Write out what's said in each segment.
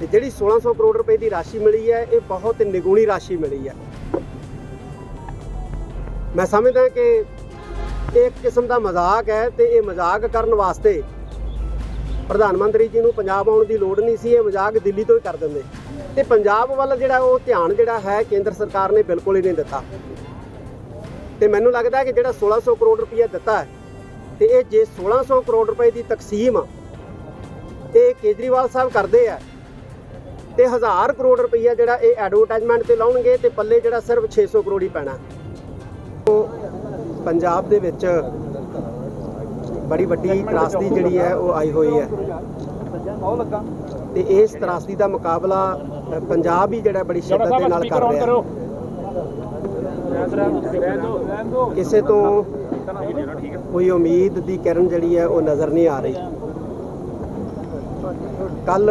ਤੇ ਜਿਹੜੀ 1600 ਕਰੋੜ ਰੁਪਏ ਦੀ ਰਾਸ਼ੀ ਮਿਲੀ ਹੈ, ਇਹ ਬਹੁਤ ਨਿਗੂਣੀ ਰਾਸ਼ੀ ਮਿਲੀ ਹੈ। ਮੈਂ ਸਮਝਦਾ ਕਿ ਇਹ ਇੱਕ ਕਿਸਮ ਦਾ ਮਜ਼ਾਕ ਹੈ ਤੇ ਇਹ ਮਜ਼ਾਕ ਕਰਨ ਵਾਸਤੇ ਪ੍ਰਧਾਨ ਮੰਤਰੀ ਜੀ ਨੂੰ ਪੰਜਾਬ ਆਉਣ ਦੀ ਲੋੜ ਨਹੀਂ ਸੀ, ਇਹ ਮਜ਼ਾਕ ਦਿੱਲੀ ਤੋਂ ਹੀ ਕਰ ਦਿੰਦੇ। ਤੇ ਪੰਜਾਬ ਵੱਲ ਜਿਹੜਾ ਉਹ ਧਿਆਨ ਜਿਹੜਾ ਹੈ, ਕੇਂਦਰ ਸਰਕਾਰ ਨੇ ਬਿਲਕੁਲ ਹੀ ਨਹੀਂ ਦਿੱਤਾ। ਤੇ ਮੈਨੂੰ ਲੱਗਦਾ ਕਿ ਜਿਹੜਾ 1600 ਕਰੋੜ ਰੁਪਏ ਦਿੱਤਾ ਹੈ, ਤੇ ਇਹ ਜੇ 1600 ਕਰੋੜ ਰੁਪਏ ਦੀ ਤਕਸੀਮ ਇਹ ਕੇਜਰੀਵਾਲ ਸਾਹਿਬ ਕਰਦੇ ਆ ਤੇ ਹਜ਼ਾਰ ਕਰੋੜ ਰੁਪਈਆ ਜਿਹੜਾ ਇਹ ਐਡਵਰਟਾਈਜ਼ਮੈਂਟ ਤੇ ਲਾਉਣਗੇ ਤੇ ਪੱਲੇ ਜਿਹੜਾ ਸਿਰਫ 600 ਕਰੋੜ ਹੀ ਪੈਣਾ। ਉਹ ਪੰਜਾਬ ਦੇ ਵਿੱਚ ਬੜੀ ਵੱਡੀ ਤਰਾਸਦੀ ਜਿਹੜੀ ਹੈ, ਉਹ ਆਈ ਹੋਈ ਹੈ। ਤੇ ਇਸ ਤਰਾਸਦੀ ਦਾ ਮੁਕਾਬਲਾ ਪੰਜਾਬ ਹੀ ਜਿਹੜਾ ਬੜੀ ਸ਼ਿੱਦਤ ਦੇ ਨਾਲ ਕਰ ਰਿਹਾ। ਹੈ ਕਿਸੇ ਤੋਂ ਕੋਈ ਉਮੀਦ ਦੀ ਕਿਰਨ ਜਿਹੜੀ ਹੈ, ਉਹ ਨਜ਼ਰ ਨਹੀਂ ਆ ਰਹੀ। ਕੱਲ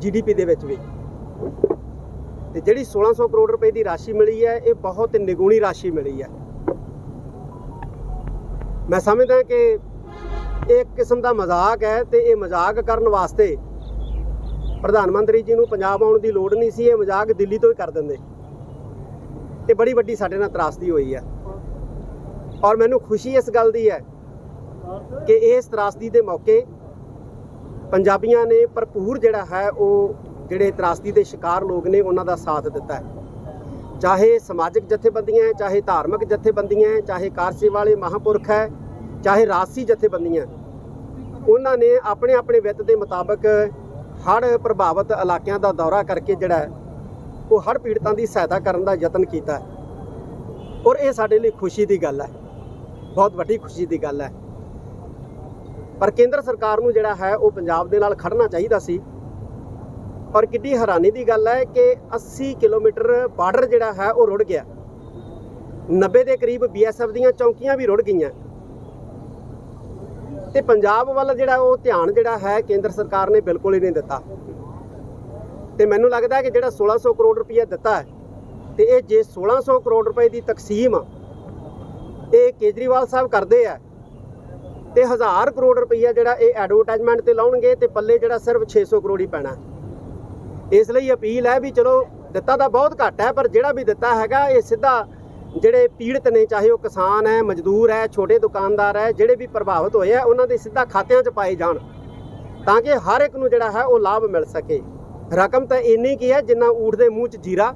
ਜੀਡੀਪੀ ਦੇ ਵਿੱਚ ਵੀ। ਤੇ ਜਿਹੜੀ 1600 ਕਰੋੜ ਰੁਪਏ ਦੀ ਰਾਸ਼ੀ ਮਿਲੀ ਹੈ, ਇਹ ਬਹੁਤ ਨਿਗੂਣੀ ਰਾਸ਼ੀ ਮਿਲੀ ਹੈ। ਮੈਂ ਸਮਝਦਾ ਕਿ ਇਹ ਇੱਕ ਕਿਸਮ ਦਾ ਮਜ਼ਾਕ ਹੈ ਤੇ ਇਹ ਮਜ਼ਾਕ ਕਰਨ ਵਾਸਤੇ ਪ੍ਰਧਾਨ ਮੰਤਰੀ ਜੀ ਨੂੰ ਪੰਜਾਬ ਆਉਣ ਦੀ ਲੋੜ ਨਹੀਂ ਸੀ, ਇਹ ਮਜ਼ਾਕ ਦਿੱਲੀ ਤੋਂ ਹੀ ਕਰ ਦਿੰਦੇ। ਇਹ ਬੜੀ ਵੱਡੀ ਸਾਡੇ ਨਾਲ ਤਰਾਸਦੀ ਹੋਈ ਹੈ। ਔਰ ਮੈਨੂੰ ਖੁਸ਼ੀ ਇਸ ਗੱਲ ਦੀ ਹੈ ਕਿ ਇਸ ਤਰਾਸਦੀ ਦੇ ਮੌਕੇ ਪੰਜਾਬੀਆਂ ਨੇ ਭਰਪੂਰ ਜਿਹੜਾ ਹੈ ਉਹ ਜਿਹੜੇ ਤਰਾਸਦੀ ਦੇ ਸ਼ਿਕਾਰ ਲੋਕ ਨੇ ਉਹਨਾਂ ਦਾ ਸਾਥ ਦਿੱਤਾ ਹੈ। ਚਾਹੇ ਸਮਾਜਿਕ ਜਥੇਬੰਦੀਆਂ ਹੈ, ਚਾਹੇ ਧਾਰਮਿਕ ਜਥੇਬੰਦੀਆਂ ਹੈ, ਚਾਹੇ ਕਾਰਸੇ ਵਾਲੇ ਮਹਾਪੁਰਖ ਹੈ ਚਾਹੇ ਰਾਜਸੀ ਜਥੇਬੰਦੀਆਂ ਉਹਨਾਂ ਨੇ ਆਪਣੇ ਆਪਣੇ ਵਿੱਤ ਦੇ ਮੁਤਾਬਕ ਹੜ੍ਹ ਪ੍ਰਭਾਵਿਤ ਇਲਾਕਿਆਂ ਦਾ ਦੌਰਾ ਕਰਕੇ ਜਿਹੜਾ ਉਹ ਹੜ੍ਹ ਪੀੜਤਾਂ ਦੀ ਸਹਾਇਤਾ ਕਰਨ ਦਾ ਯਤਨ ਕੀਤਾ ਔਰ ਇਹ ਸਾਡੇ ਲਈ ਖੁਸ਼ੀ ਦੀ ਗੱਲ ਹੈ। ਬਹੁਤ ਵੱਡੀ ਖੁਸ਼ੀ ਦੀ ਗੱਲ ਹੈ। ਪਰ ਕੇਂਦਰ ਸਰਕਾਰ ਨੂੰ ਜਿਹੜਾ ਹੈ ਉਹ ਪੰਜਾਬ ਦੇ ਨਾਲ ਖੜਨਾ ਚਾਹੀਦਾ ਸੀ। ਪਰ ਕਿੱਡੀ ਹੈਰਾਨੀ ਦੀ ਗੱਲ ਹੈ ਕਿ 80 ਕਿਲੋਮੀਟਰ ਬਾਰਡਰ ਜਿਹੜਾ ਹੈ ਉਹ ਰੁੜ ਗਿਆ। 90 ਦੇ ਕਰੀਬ ਬੀਐਸਐਫ ਦੀਆਂ ਚੌਂਕੀਆਂ ਵੀ ਰੁੜ ਗਈਆਂ। ਤੇ ਪੰਜਾਬ ਵੱਲ ਜਿਹੜਾ ਉਹ ਧਿਆਨ ਜਿਹੜਾ ਹੈ ਕੇਂਦਰ ਸਰਕਾਰ ਨੇ ਬਿਲਕੁਲ ਹੀ ਨਹੀਂ ਦਿੱਤਾ। ਤੇ ਮੈਨੂੰ ਲੱਗਦਾ ਕਿ ਜਿਹੜਾ 1600 ਕਰੋੜ ਰੁਪਏ ਦਿੱਤਾ ਹੈ, ਤੇ ਇਹ ਜੇ 1600 ਕਰੋੜ ਰੁਪਏ ਦੀ ਤਕਸੀਮ ਇਹ ਕੇਜਰੀਵਾਲ ਸਾਹਿਬ ਕਰਦੇ ਆ ਤੇ ਹਜ਼ਾਰ ਕਰੋੜ ਰੁਪਈਆ ਜਿਹੜਾ ਇਹ ਐਡਵਰਟਾਈਜ਼ਮੈਂਟ ਤੇ ਲਾਉਣਗੇ ਤੇ ਪੱਲੇ ਜਿਹੜਾ ਸਿਰਫ 600 ਕਰੋੜ ਹੀ ਪੈਣਾ। ਇਸ ਲਈ ਅਪੀਲ ਹੈ ਵੀ ਚਲੋ ਦਿੱਤਾ ਤਾਂ ਬਹੁਤ ਘੱਟ ਹੈ, ਪਰ ਜਿਹੜਾ ਵੀ ਦਿੱਤਾ ਹੈਗਾ, ਇਹ ਸਿੱਧਾ ਜਿਹੜੇ ਪੀੜਤ ਨੇ, ਚਾਹੇ ਉਹ ਕਿਸਾਨ ਹੈ, ਮਜ਼ਦੂਰ ਹੈ, ਛੋਟੇ ਦੁਕਾਨਦਾਰ ਹੈ, ਜਿਹੜੇ ਵੀ ਪ੍ਰਭਾਵਿਤ ਹੋਏ ਆ, ਉਹਨਾਂ ਦੇ ਸਿੱਧਾ ਖਾਤਿਆਂ 'ਚ ਪਾਏ ਜਾਣ ਤਾਂ ਕਿ ਹਰ ਇੱਕ ਨੂੰ ਜਿਹੜਾ ਹੈ ਉਹ ਲਾਭ ਮਿਲ ਸਕੇ। ਰਕਮ ਤਾਂ ਇੰਨੀ ਕੀ ਹੈ ਜਿੰਨਾ ਊਠ ਦੇ ਮੂੰਹ 'ਚ ਜੀਰਾ,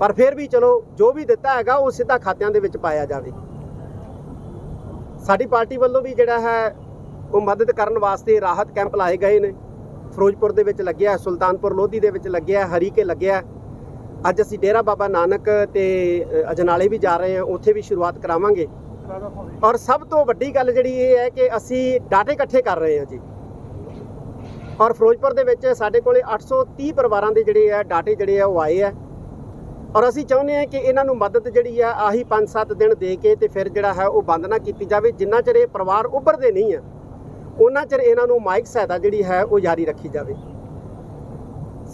ਪਰ ਫਿਰ ਵੀ ਚਲੋ ਜੋ ਵੀ ਦਿੱਤਾ ਹੈਗਾ, ਉਹ ਸਿੱਧਾ ਖਾਤਿਆਂ ਦੇ ਵਿੱਚ ਪਾਇਆ ਜਾਵੇ। ਸਾਡੀ ਪਾਰਟੀ ਵੱਲੋਂ ਵੀ ਜਿਹੜਾ ਹੈ ਉਹ ਮਦਦ ਕਰਨ ਵਾਸਤੇ ਰਾਹਤ ਕੈਂਪ ਲਾਏ ਗਏ ਨੇ। ਫਿਰੋਜ਼ਪੁਰ ਦੇ ਵਿੱਚ ਲੱਗਿਆ, ਸੁਲਤਾਨਪੁਰ ਲੋਧੀ ਦੇ ਵਿੱਚ ਲੱਗਿਆ, ਹਰੀਕੇ ਲੱਗਿਆ। ਅੱਜ ਅਸੀਂ ਡੇਰਾ ਬਾਬਾ ਨਾਨਕ ਤੇ ਅਜਨਾਲੇ ਵੀ ਜਾ ਰਹੇ ਹਾਂ, ਉੱਥੇ ਵੀ ਸ਼ੁਰੂਆਤ ਕਰਾਵਾਂਗੇ। ਔਰ ਸਭ ਤੋਂ ਵੱਡੀ ਗੱਲ ਜਿਹੜੀ ਇਹ ਹੈ ਕਿ ਅਸੀਂ ਡਾਟੇ ਇਕੱਠੇ ਕਰ ਰਹੇ ਹਾਂ ਜੀ। ਔਰ ਫਿਰੋਜ਼ਪੁਰ ਦੇ ਵਿੱਚ ਸਾਡੇ ਕੋਲੇ 830 ਪਰਿਵਾਰਾਂ ਦੇ ਜਿਹੜੇ ਆ, ਡਾਟੇ ਜਿਹੜੇ ਆ ਉਹ ਆਏ ਆ। ਔਰ ਅਸੀਂ ਚਾਹੁੰਦੇ ਹਾਂ ਕਿ ਇਹਨਾਂ ਨੂੰ ਮਦਦ ਜਿਹੜੀ ਆ, ਆਹੀ 5-7 ਦਿਨ ਦੇ ਕੇ ਤੇ ਫਿਰ ਜਿਹੜਾ ਹੈ ਉਹ ਬੰਦ ਨਾ ਕੀਤੀ ਜਾਵੇ। ਜਿੰਨਾ ਚਿਰ ਇਹ ਪਰਿਵਾਰ ਉੱਭਰਦੇ ਨਹੀਂ ਆ ਉਹਨਾਂ ਚਿਰ ਇਹਨਾਂ ਨੂੰ ਮਾਈਕ ਸਹਾਇਤਾ ਜਿਹੜੀ ਹੈ ਉਹ ਜਾਰੀ ਰੱਖੀ ਜਾਵੇ।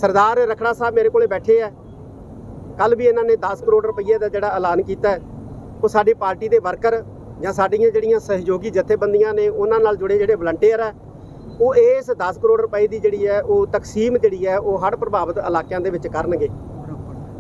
ਸਰਦਾਰ ਰਖੜਾ ਸਾਹਿਬ ਮੇਰੇ ਕੋਲੇ ਬੈਠੇ ਆ। ਕੱਲ ਵੀ ਇਹਨਾਂ ਨੇ 10 ਕਰੋੜ ਰੁਪਏ ਦਾ ਜਿਹੜਾ ਐਲਾਨ ਕੀਤਾ ਉਹ ਸਾਡੀ ਪਾਰਟੀ ਦੇ ਵਰਕਰ ਜਾਂ ਸਾਡੀਆਂ ਜਿਹੜੀਆਂ ਸਹਿਯੋਗੀ ਜਥੇਬੰਦੀਆਂ ਨੇ, ਉਹਨਾਂ ਨਾਲ ਜੁੜੇ ਜਿਹੜੇ ਵਲੰਟੀਅਰ ਆ, ਉਹ ਇਸ 10 ਕਰੋੜ ਰੁਪਏ ਦੀ ਜਿਹੜੀ ਹੈ, ਉਹ ਤਕਸੀਮ ਜਿਹੜੀ ਹੈ, ਉਹ ਹੜ੍ਹ ਪ੍ਰਭਾਵਿਤ ਇਲਾਕਿਆਂ ਦੇ ਵਿੱਚ ਕਰਨਗੇ।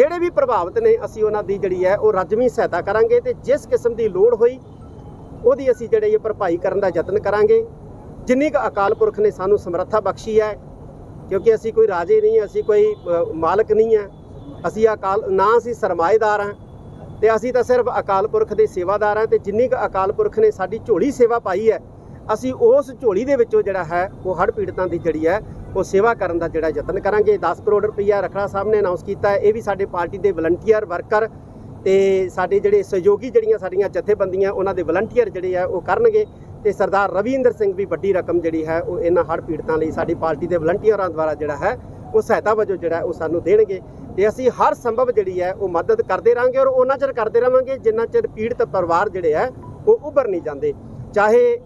ਜਿਹੜੇ ਵੀ ਪ੍ਰਭਾਵਿਤ ਨੇ ਅਸੀਂ ਉਹਨਾਂ ਦੀ ਜਿਹੜੀ ਹੈ ਉਹ ਰੱਜਵੀਂ ਸਹਾਇਤਾ ਕਰਾਂਗੇ ਤੇ ਜਿਸ ਕਿਸਮ ਦੀ ਲੋੜ ਹੋਈ, ਉਹਦੀ ਅਸੀਂ ਜਿਹੜੇ ਇਹ ਭਰਪਾਈ ਕਰਨ ਦਾ ਯਤਨ ਕਰਾਂਗੇ। ਜਿੰਨੀ ਕੁ ਅਕਾਲ ਪੁਰਖ ਨੇ ਸਾਨੂੰ ਸਮਰੱਥਾ ਬਖਸ਼ੀ ਹੈ, ਕਿਉਂਕਿ ਅਸੀਂ ਕੋਈ ਰਾਜੇ ਨਹੀਂ ਅਸੀਂ ਕੋਈ ਮਾਲਕ ਨਹੀਂ ਹੈ, ਅਸੀਂ ਅਕਾਲ, ਨਾ ਅਸੀਂ ਸਰਮਾਏਦਾਰ ਹਾਂ, ਤੇ ਅਸੀਂ ਤਾਂ ਸਿਰਫ ਅਕਾਲ ਪੁਰਖ ਦੇ ਸੇਵਾਦਾਰ ਹਾਂ ਤੇ ਜਿੰਨੀ ਕੁ ਅਕਾਲ ਪੁਰਖ ਨੇ ਸਾਡੀ ਝੋਲੀ ਸੇਵਾ ਪਾਈ ਹੈ, ਅਸੀਂ ਉਸ ਝੋਲੀ ਦੇ ਵਿੱਚੋਂ ਜਿਹੜਾ ਹੈ, ਉਹ ਹੜ੍ਹ ਪੀੜਤਾਂ ਦੀ ਜਿਹੜੀ ਹੈ ਉਹ ਸੇਵਾ ਕਰਨ ਦਾ ਜਿਹੜਾ ਯਤਨ ਕਰਾਂਗੇ। 10 ਕਰੋੜ ਰੁਪਈਆ ਰਖੜਾ ਸਾਹਿਬ ਨੇ ਅਨਾਉਂਸ ਕੀਤਾ ਹੈ। ਇਹ ਵੀ ਸਾਡੇ ਪਾਰਟੀ ਦੇ ਵਲੰਟੀਅਰ ਵਰਕਰ ਤੇ ਸਾਡੇ ਜਿਹੜੇ ਸਹਿਯੋਗੀ ਜਿਹੜੀਆਂ ਸਾਡੀਆਂ ਜਥੇਬੰਦੀਆਂ, ਉਹਨਾਂ ਦੇ ਵਲੰਟੀਅਰ ਜਿਹੜੇ ਆ, ਉਹ ਕਰਨਗੇ। ਤੇ ਸਰਦਾਰ ਰਵਿੰਦਰ ਸਿੰਘ ਵੀ ਵੱਡੀ ਰਕਮ ਜਿਹੜੀ ਹੈ, ਉਹ ਇਹਨਾਂ ਹੜ੍ਹ ਪੀੜਤਾਂ ਲਈ ਸਾਡੀ ਪਾਰਟੀ ਦੇ ਵਲੰਟੀਅਰਾਂ ਦੁਆਰਾ ਜਿਹੜਾ ਹੈ, ਉਹ ਸਹਾਇਤਾ ਵਜੋਂ ਜਿਹੜਾ ਉਹ ਸਾਨੂੰ ਦੇਣਗੇ। ਤੇ ਅਸੀਂ ਹਰ ਸੰਭਵ ਜਿਹੜੀ ਹੈ, ਉਹ ਮਦਦ ਕਰਦੇ ਰਾਂਗੇ ਔਰ ਉਹਨਾਂ ਚਿਰ ਕਰਦੇ ਰਵਾਂਗੇ ਜਿੰਨਾ ਚਿਰ ਪੀੜਤ ਪਰਿਵਾਰ ਜਿਹੜੇ ਹੈ, ਉਹ ਉੱਭਰ ਨਹੀਂ ਜਾਂਦੇ। ਚਾਹੇ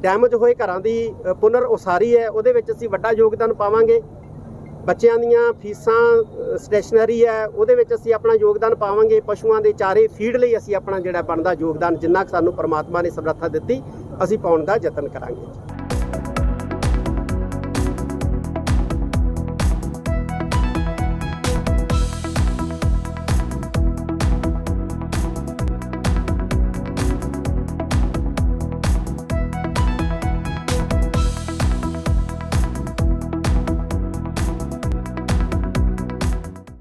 ਡੈਮੇਜ ਹੋਏ ਘਰਾਂ ਦੀ ਪੁਨਰ ਉਸਾਰੀ ਹੈ, ਉਹਦੇ ਵਿੱਚ ਅਸੀਂ ਵੱਡਾ ਯੋਗਦਾਨ ਪਾਵਾਂਗੇ। ਬੱਚਿਆਂ ਦੀਆਂ ਫੀਸਾਂ ਸਟੇਸ਼ਨਰੀ ਹੈ, ਉਹਦੇ ਵਿੱਚ ਅਸੀਂ ਆਪਣਾ ਯੋਗਦਾਨ ਪਾਵਾਂਗੇ। ਪਸ਼ੂਆਂ ਦੇ ਚਾਰੇ ਫੀਡ ਲਈ ਅਸੀਂ ਆਪਣਾ ਜਿਹੜਾ ਬਣਦਾ ਯੋਗਦਾਨ, ਜਿੰਨਾ ਕੁ ਸਾਨੂੰ ਪਰਮਾਤਮਾ ਨੇ ਸਮਰੱਥਾ ਦਿੱਤੀ, ਅਸੀਂ ਪਾਉਣ ਦਾ ਯਤਨ ਕਰਾਂਗੇ।